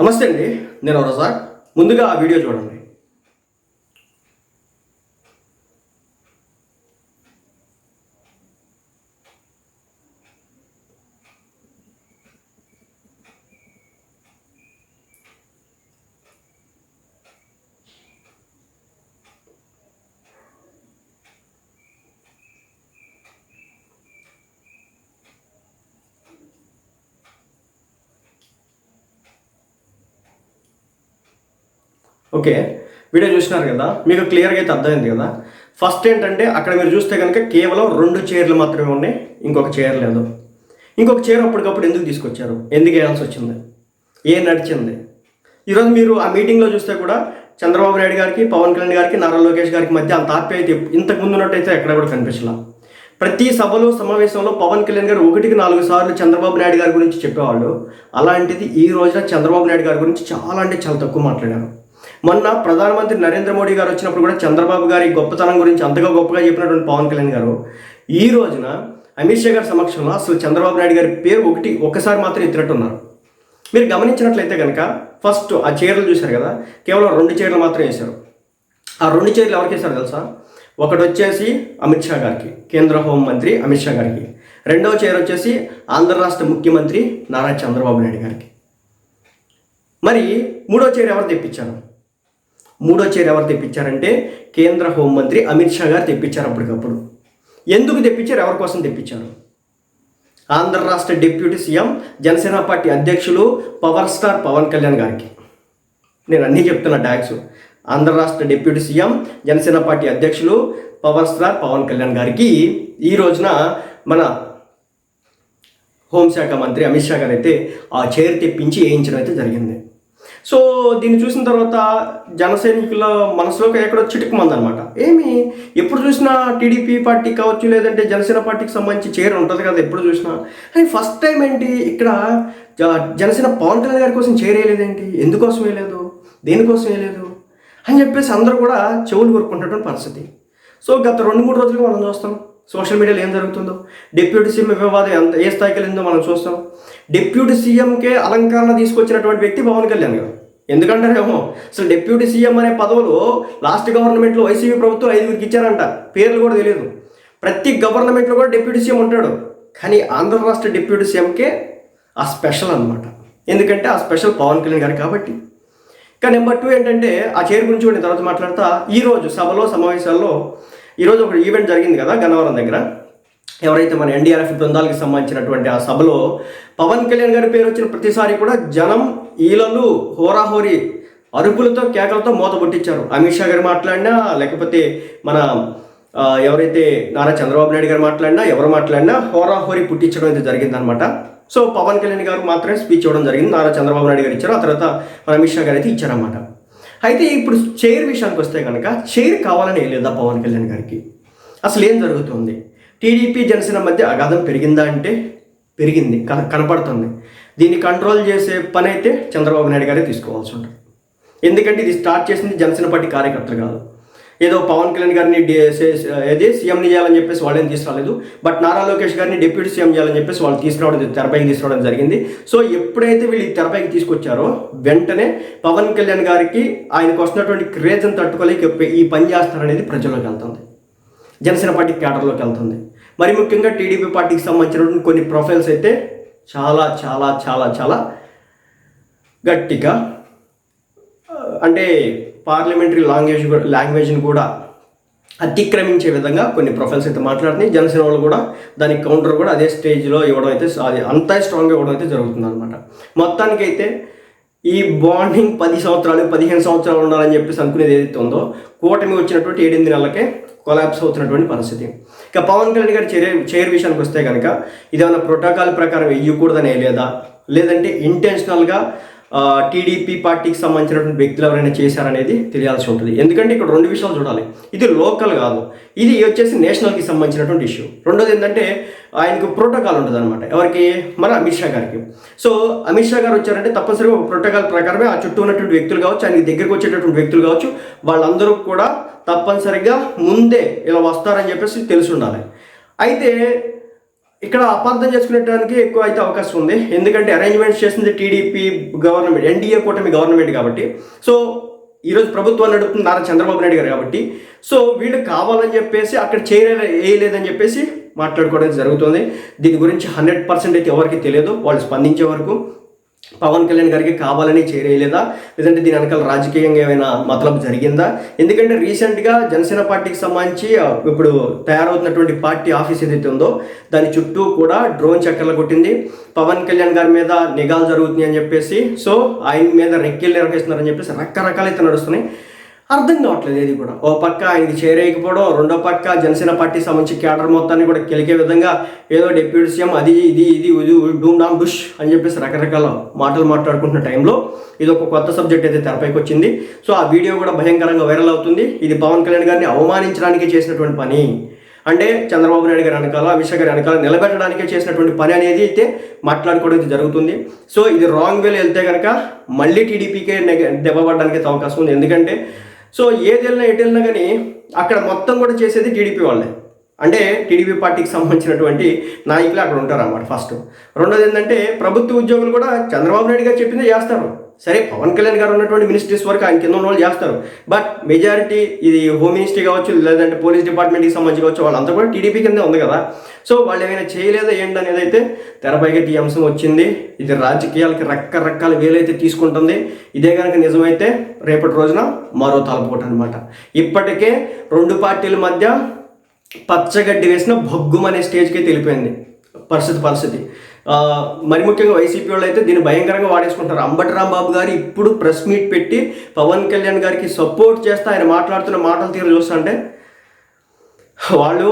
నమస్తే అండి నేను రజాక్. ముందుగా ఆ వీడియో చూడండి. ఓకే వీడియో చూసినారు కదా? మీకు క్లియర్గా అయితే అర్థమైంది కదా? ఫస్ట్ ఏంటంటే అక్కడ మీరు చూస్తే కనుక కేవలం రెండు చైర్లు మాత్రమే ఉన్నాయి ఇంకొక చైర్ లేదు. ఇంకొక చైర్ అప్పటికప్పుడు ఎందుకు తీసుకొచ్చారు? ఎందుకు వేయాల్సి వచ్చింది? ఏం నడిచింది? ఈరోజు మీరు ఆ మీటింగ్లో చూస్తే కూడా చంద్రబాబు నాయుడు గారికి పవన్ కళ్యాణ్ గారికి నారా లోకేష్ గారికి మధ్య అంత అయితే ఇంతకు ముందు ఉన్నట్టయితే ఎక్కడ కూడా కనిపించలా. ప్రతి సభలో సమావేశంలో పవన్ కళ్యాణ్ గారు ఒకటికి నాలుగు సార్లు చంద్రబాబు నాయుడు గారి గురించి చెప్పేవాళ్ళు. అలాంటిది ఈ రోజున చంద్రబాబు నాయుడు గారి గురించి చాలా అంటే చాలా తక్కువ మాట్లాడారు. మొన్న ప్రధానమంత్రి నరేంద్ర మోడీ గారు వచ్చినప్పుడు కూడా చంద్రబాబు గారి గొప్పతనం గురించి అంతగా గొప్పగా చెప్పినటువంటి పవన్ కళ్యాణ్ గారు ఈ రోజున అమిత్ షా గారి సమక్షంలో అసలు చంద్రబాబు నాయుడు గారి పేరు ఒకటి ఒక్కసారి మాత్రం ఎత్తినట్టున్నారు. మీరు గమనించినట్లయితే కనుక ఫస్ట్ ఆ చీరలు చూశారు కదా కేవలం రెండు చీరలు మాత్రం వేశారు. ఆ రెండు చీరలు ఎవరికి వేశారు తెలుసా? ఒకటి వచ్చేసి అమిత్ షా గారికి కేంద్ర హోంమంత్రి అమిత్ షా గారికి. రెండవ చీర వచ్చేసి ఆంధ్ర రాష్ట్ర ముఖ్యమంత్రి నారా చంద్రబాబు నాయుడు గారికి. మరి మూడో చీర ఎవరు తెప్పించారు? మూడో చైర్ ఎవరు తెప్పించారంటే కేంద్ర హోంమంత్రి అమిత్ షా గారు తెప్పించారు అప్పటికప్పుడు. ఎందుకు తెప్పించారు? ఎవరి కోసం తెప్పించారు? ఆంధ్ర రాష్ట్ర డిప్యూటీ సీఎం జనసేన పార్టీ అధ్యక్షులు పవర్ స్టార్ పవన్ కళ్యాణ్ గారికి. నేను అన్నీ చెప్తున్నా ట్యాక్స్ ఆంధ్ర రాష్ట్ర డిప్యూటీ సీఎం జనసేన పార్టీ అధ్యక్షులు పవర్ స్టార్ పవన్ కళ్యాణ్ గారికి ఈ రోజున మన హోంశాఖ మంత్రి అమిత్ షా గారు అయితే ఆ చైర్ తెప్పించి వేయించడం అయితే జరిగింది. సో దీన్ని చూసిన తర్వాత జన సైనికుల మనసులోకి ఎక్కడో చిటుకుమంది అనమాట ఏమి? ఎప్పుడు చూసినా టీడీపీ పార్టీ కావచ్చు లేదంటే జనసేన పార్టీకి సంబంధించి చైర్ ఉంటుంది కదా ఎప్పుడు చూసినా. అని ఫస్ట్ టైం ఏంటి ఇక్కడ జ- జనసేన పవన్ కళ్యాణ్ గారి కోసం చైర్ వేయలేదేంటి? ఎందుకోసం వేయలేదు? దేనికోసం వేయలేదు? అని చెప్పేసి అందరూ కూడా చెవులు కొరుకుంటున్న పరిస్థితి. సో గత రెండు మూడు రోజులుగా మనం చూస్తాం సోషల్ మీడియాలో ఏం జరుగుతుందో. డిప్యూటీ సీఎం వివాదం ఎంత ఏ స్థాయికి వెళ్ళిందో మనం చూస్తాం. డిప్యూటీ సీఎంకే అలంకరణ తీసుకొచ్చినటువంటి వ్యక్తి పవన్ కళ్యాణ్ గారు. ఎందుకంటారేమో? అసలు డిప్యూటీ సీఎం అనే పదవులు లాస్ట్ గవర్నమెంట్లో వైసీపీ ప్రభుత్వం ఐదుగురికి ఇచ్చారంట. పేర్లు కూడా తెలియదు. ప్రతి గవర్నమెంట్లో కూడా డిప్యూటీ సీఎం ఉంటాడు. కానీ ఆంధ్ర రాష్ట్ర డిప్యూటీ సీఎంకే ఆ స్పెషల్ అన్నమాట. ఎందుకంటే ఆ స్పెషల్ పవన్ కళ్యాణ్ గారు కాబట్టి. ఇంకా నెంబర్ టూ ఏంటంటే ఆ చైర్ గురించి కూడా నేను తర్వాత మాట్లాడతా. ఈరోజు సభలో సమావేశాల్లో ఈరోజు ఒక ఈవెంట్ జరిగింది కదా గన్నవరం దగ్గర. ఎవరైతే మన ఎన్డీఆర్ఎఫ్ బృందాలకు సంబంధించినటువంటి ఆ సభలో పవన్ కళ్యాణ్ గారి పేరు వచ్చిన ప్రతిసారి కూడా జనం ఈలలు హోరాహోరీ అరుపులతో కేకలతో మూత పుట్టించారు అమిత్ షా గారు మాట్లాడినా లేకపోతే మన ఎవరైతే నారా చంద్రబాబు నాయుడు గారు మాట్లాడినా ఎవరు మాట్లాడినా హోరాహోరీ పుట్టించడం అయితే జరిగిందనమాట సో పవన్ కళ్యాణ్ గారు మాత్రమే స్పీచ్ ఇవ్వడం జరిగింది. నారా చంద్రబాబు నాయుడు గారు ఇచ్చారు. ఆ తర్వాత మన అమిత్ షా గారు అయితే ఇచ్చారన్నమాట. అయితే ఇప్పుడు చైర్ విషయానికి వస్తే కనుక చైర్ కావాలని లేదా పవన్ కళ్యాణ్ గారికి? అసలు ఏం జరుగుతుంది? టీడీపీ జనసేన మధ్య అగాధం పెరిగిందా అంటే పెరిగింది కన కనపడుతుంది. దీన్ని కంట్రోల్ చేసే పని అయితే చంద్రబాబు నాయుడు గారే తీసుకోవాల్సి ఉంటుంది. ఎందుకంటే ఇది స్టార్ట్ చేసింది జనసేన పార్టీ కార్యకర్తలు కాదు. ఏదో పవన్ కళ్యాణ్ గారిని ఏది సీఎంని చేయాలని చెప్పేసి వాళ్ళని తీసుకురాలేదు. బట్ నారా లోకేష్ గారిని డిప్యూటీ సీఎం చేయాలని చెప్పేసి వాళ్ళు తీసుకురావడం తెరపైకి తీసుకురావడం జరిగింది. సో ఎప్పుడైతే వీళ్ళు తెరపైకి తీసుకొచ్చారో వెంటనే పవన్ కళ్యాణ్ గారికి ఆయనకు వస్తున్నటువంటి క్రేజ్ని తట్టుకోలేక ఈ పని చేస్తారనేది ప్రజల్లోకి వెళ్తుంది. జనసేన పార్టీ క్యాడర్లోకి వెళ్తుంది. మరి ముఖ్యంగా టీడీపీ పార్టీకి సంబంధించినటువంటి కొన్ని ప్రొఫైల్స్ అయితే చాలా చాలా చాలా చాలా గట్టిగా అంటే పార్లమెంటరీ లాంగ్వేజ్ కూడా- లాంగ్వేజ్ని కూడా అతిక్రమించే విధంగా కొన్ని ప్రొఫైల్స్ అయితే మాట్లాడుతున్నాయి. జనసేన వాళ్ళు కూడా దానికి కౌంటర్ కూడా అదే స్టేజ్లో ఇవ్వడం అయితే అది అంతా స్ట్రాంగ్గా ఇవ్వడం అయితే జరుగుతుంది అనమాట మొత్తానికైతే ఈ బాండింగ్ పది సంవత్సరాలు పదిహేను సంవత్సరాలు ఉండాలని చెప్పేసి అనుకునేది ఏదైతే ఉందో కూటమి వచ్చినటువంటి ఏడెనిమిది నెలలకే కొలాప్స్ అవుతున్నటువంటి పరిస్థితి. ఇక పవన్ కళ్యాణ్ గారి చైర్ చైర్ విషయానికి వస్తే కనుక ఇదేమైనా ప్రోటోకాల్ ప్రకారం వేయకూడదని లేదా? లేదంటే ఇంటెన్షనల్గా టీడీపీ పార్టీకి సంబంధించినటువంటి వ్యక్తులు ఎవరైనా చేశారనేది తెలియాల్సి ఉంటుంది. ఎందుకంటే ఇక్కడ రెండు విషయాలు చూడాలి. ఇది లోకల్ కాదు. ఇది వచ్చేసి నేషనల్కి సంబంధించినటువంటి ఇష్యూ. రెండోది ఏంటంటే ఆయనకు ప్రోటోకాల్ ఉంటుంది అనమాట ఎవరికి? మన అమిత్ షా గారికి. సో అమిత్ షా గారు వచ్చారంటే తప్పనిసరిగా ఒక ప్రోటోకాల్ ప్రకారమే ఆ చుట్టూ ఉన్నటువంటి వ్యక్తులు కావచ్చు ఆయనకి దగ్గరికి వచ్చేటటువంటి వ్యక్తులు కావచ్చు వాళ్ళందరూ కూడా తప్పనిసరిగా ముందే ఇలా వస్తారని చెప్పేసి తెలిసి ఉండాలి. అయితే ఇక్కడ అపార్థం చేసుకునేటానికి ఎక్కువ అయితే అవకాశం ఉంది. ఎందుకంటే అరేంజ్మెంట్స్ చేసింది టీడీపీ గవర్నమెంట్ ఎన్డీఏ కూటమి గవర్నమెంట్ కాబట్టి. సో ఈరోజు ప్రభుత్వం నడుపుతుంది నారా చంద్రబాబు నాయుడు గారు కాబట్టి. సో వీళ్ళు కావాలని చెప్పేసి అక్కడ చేయలే వేయలేదని చెప్పేసి మాట్లాడుకోవడం జరుగుతుంది. దీని గురించి హండ్రెడ్ పర్సెంట్ అయితే ఎవరికి తెలియదు. వాళ్ళు స్పందించే వరకు పవన్ కళ్యాణ్ గారికి కావాలని చేరేయలేదా? లేదంటే దీని వెనకాల రాజకీయంగా ఏమైనా మతలబ్ జరిగిందా? ఎందుకంటే రీసెంట్గా జనసేన పార్టీకి సంబంధించి ఇప్పుడు తయారవుతున్నటువంటి పార్టీ ఆఫీస్ ఏదైతే ఉందో దాని చుట్టూ కూడా డ్రోన్ చక్కర్లు కొట్టింది. పవన్ కళ్యాణ్ గారి మీద నిఘాలు జరుగుతున్నాయి అని చెప్పేసి సో ఆయన మీద రెక్కిళ్ళు నిర్వహిస్తున్నారని చెప్పేసి రకరకాలైతే నడుస్తున్నాయి. అర్థం కావట్లేదు ఏది కూడా. ఓ పక్క ఇది చేరేయకపోవడం రెండో పక్క జనసేన పార్టీ సంబంధించి క్యాడర్ మొత్తాన్ని కూడా కెలికే విధంగా ఏదో డిప్యూటీ సీఎం అది ఇది ఇది ఇది డూమ్ డామ్ డుష్ అని చెప్పేసి రకరకాల మాటలు మాట్లాడుకుంటున్న టైంలో ఇది ఒక కొత్త సబ్జెక్ట్ అయితే తెరపైకి వచ్చింది. సో ఆ వీడియో కూడా భయంకరంగా వైరల్ అవుతుంది. ఇది పవన్ కళ్యాణ్ గారిని అవమానించడానికి చేసినటువంటి పని. అంటే చంద్రబాబు నాయుడు గారి వెనకాల అమిత్ షా గారి వెనకాల నిలబెట్టడానికే చేసినటువంటి పని అనేది అయితే మాట్లాడుకోవడం జరుగుతుంది. సో ఇది రాంగ్ వేలో వెళ్తే కనుక మళ్ళీ టీడీపీకే దెబ్బపడడానికి అయితే అవకాశం ఉంది. ఎందుకంటే సో ఏది వెళ్ళినా ఎటు వెళ్ళినా కానీ అక్కడ మొత్తం కూడా చేసేది టీడీపీ వాళ్ళే. అంటే టీడీపీ పార్టీకి సంబంధించినటువంటి నాయకులు అక్కడ ఉంటారు అన్నమాట ఫస్ట్. రెండోది ఏంటంటే ప్రభుత్వ ఉద్యోగులు కూడా చంద్రబాబు నాయుడు గారు చెప్పిందే చేస్తారు. సరే పవన్ కళ్యాణ్ గారు ఉన్నటువంటి మినిస్ట్రీస్ వరకు ఆయన కింద ఉన్న వాళ్ళు చేస్తారు. బట్ మెజారిటీ ఇది హోమ్ మినిస్ట్రీ కావచ్చు లేదంటే పోలీస్ డిపార్ట్మెంట్కి సంబంధించి కావచ్చు వాళ్ళంతా కూడా టీడీపీ కింద ఉంది కదా. సో వాళ్ళు ఏమైనా చేయలేదా ఏంటి అనేది అయితే తెరపైకి ఈ అంశం వచ్చింది. ఇది రాజకీయాలకి రకరకాల వేలైతే తీసుకుంటుంది. ఇదే కనుక నిజమైతే రేపటి రోజున మరో తలపోటు అనమాట ఇప్పటికే రెండు పార్టీల మధ్య పచ్చగడ్డి వేసిన భగ్గుమనే స్టేజ్కి తెలిపోయింది పరిస్థితి పరిస్థితి. మరి ముఖ్యంగా వైసీపీ వాళ్ళు అయితే దీన్ని భయంకరంగా వాడేసుకుంటారు. అంబటి రాంబాబు గారు ఇప్పుడు ప్రెస్ మీట్ పెట్టి పవన్ కళ్యాణ్ గారికి సపోర్ట్ చేస్తే ఆయన మాట్లాడుతున్న మాటలు తీరు చూస్తుంటే వాళ్ళు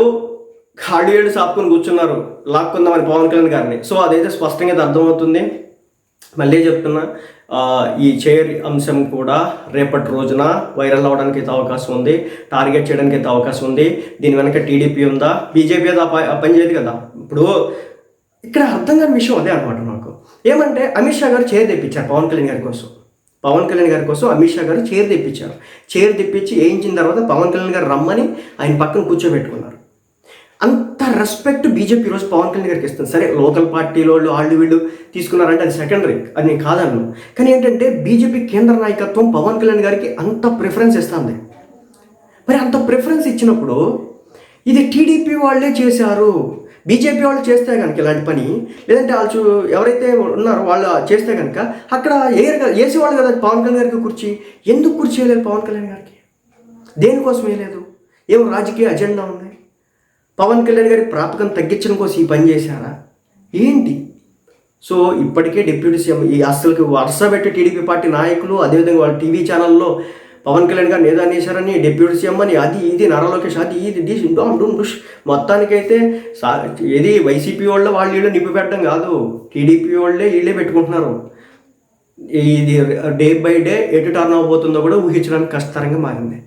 ఖాళీ ఏడు సాపుకొని కూర్చున్నారు. లాక్కుందామని పవన్ కళ్యాణ్ గారిని. సో అదైతే స్పష్టంగా అయితే అర్థమవుతుంది. మళ్ళీ చెప్తున్నా ఈ చైర్ అంశం కూడా రేపటి రోజున వైరల్ అవడానికి అయితే అవకాశం ఉంది. టార్గెట్ చేయడానికి అయితే అవకాశం ఉంది. దీని వెనక టీడీపీ ఉందా? బీజేపీ అయితే ఆ పని చేయదు కదా. ఇప్పుడు ఇక్కడ అర్థం కాని విషయం అదే అనమాట నాకు. ఏమంటే అమిత్ షా గారు చైర్ తెప్పించారు పవన్ కళ్యాణ్ గారి కోసం. పవన్ కళ్యాణ్ గారి కోసం అమిత్ షా గారు చైర్ తెప్పించారు. చైర్ తెప్పించి వేయించిన తర్వాత పవన్ కళ్యాణ్ గారు రమ్మని ఆయన పక్కన కూర్చోబెట్టుకున్నారు. అంత రెస్పెక్ట్ బీజేపీ ఈరోజు పవన్ కళ్యాణ్ గారికి ఇస్తుంది. సరే లోకల్ పార్టీలో వాళ్ళు వాళ్ళు వీళ్ళు తీసుకున్నారంటే అది సెకండరీ అది నేను కాదన్ను. కానీ ఏంటంటే బీజేపీ కేంద్ర నాయకత్వం పవన్ కళ్యాణ్ గారికి అంత ప్రిఫరెన్స్ ఇస్తుంది. మరి అంత ప్రిఫరెన్స్ ఇచ్చినప్పుడు ఇది టీడీపీ వాళ్ళే చేశారు. బీజేపీ వాళ్ళు చేస్తే కనుక ఇలాంటి పని లేదంటే వాళ్ళు ఎవరైతే ఉన్నారో వాళ్ళు చేస్తే కనుక అక్కడ ఏర్ వేసేవాళ్ళు కదా పవన్ కళ్యాణ్ గారికి కుర్చీ. ఎందుకు కుర్చీ వేయలేదు పవన్ కళ్యాణ్ గారికి? దేనికోసం వేయలేదు? ఏం రాజకీయ అజెండా ఉంది. పవన్ కళ్యాణ్ గారి ప్రాపకం తగ్గించడం కోసం ఈ పని చేశారా? ఏంటి? సో ఇప్పటికే డిప్యూటీ సీఎం ఈ అసలుకి వరుస పెట్టి టీడీపీ పార్టీ నాయకులు అదేవిధంగా వాళ్ళ టీవీ ఛానల్లో పవన్ కళ్యాణ్ గారిని ఏదో అనేశారని డిప్యూటీ సీఎం అని అది ఇది నారా లోకేష్ అది ఇది డిష్ డామ్ డూమ్ డుష్. మొత్తానికైతే సా ఏది వైసీపీ వాళ్ళ వాళ్ళు వీళ్ళు నింపి పెట్టడం కాదు. టీడీపీ వాళ్ళే వీళ్ళే పెట్టుకుంటున్నారు. ఇది డే బై డే ఎటు టర్న్ అవబోతుందో కూడా ఊహించడానికి కష్టతరంగా మారింది.